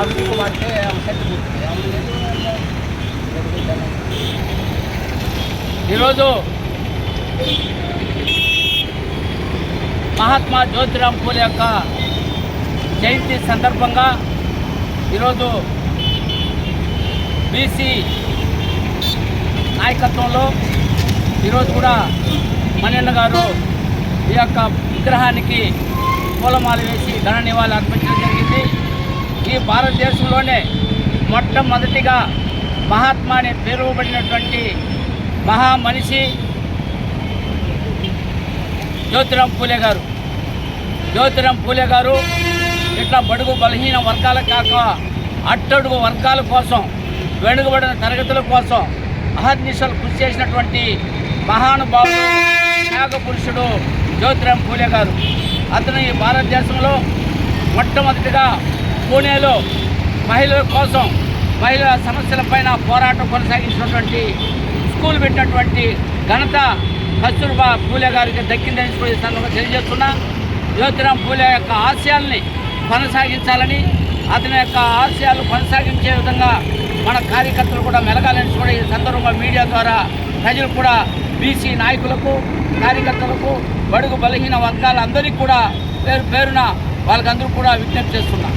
అవినీతి అంటే ఈరోజు మహాత్మా జ్యోతిరామ్ పూలే యొక్క జయంతి సందర్భంగా ఈరోజు బీసీ నాయకత్వంలో ఈరోజు కూడా మణిన్న గారు ఈ యొక్క విగ్రహానికి పూలమాల వేసి ఘన నివాళులు అర్పించడం జరిగింది. ఈ భారతదేశంలోనే మొట్టమొదటిగా మహాత్మా అని పిలువబడినటువంటి మహా మనిషి జ్యోతిరామ్ పూలే గారు. జ్యోతిరామ్ పూలే గారు ఇట్లా బడుగు బలహీన వర్గాల కాక అట్టడుగు వర్గాల కోసం వెనుకబడిన తరగతుల కోసం అహర్నిశలు కృషి చేసినటువంటి మహానుభావుడు త్యాగ పురుషుడు జ్యోతిరామ్ పూలే గారు. అతను ఈ భారతదేశంలో మొట్టమొదటిగా పూణేలో మహిళల కోసం మహిళల సమస్యలపైన పోరాటం కొనసాగించినటువంటి స్కూల్ పెట్టినటువంటి ఘనత కస్తూర్బా పూలే గారికి దక్కిందని కూడా ఈ సందర్భంగా తెలియజేస్తున్నా. జ్యోతిరామ్ పూలే యొక్క ఆశయాల్ని కొనసాగించాలని అతని యొక్క ఆశయాలు కొనసాగించే విధంగా మన కార్యకర్తలు కూడా మెలగాలని కూడా ఈ సందర్భంగా మీడియా ద్వారా ప్రజలు కూడా బీసీ నాయకులకు కార్యకర్తలకు బడుగు బలహీన వర్గాలందరికీ కూడా పేరు పేరున వాళ్ళకందరూ కూడా విజ్ఞప్తి చేస్తున్నారు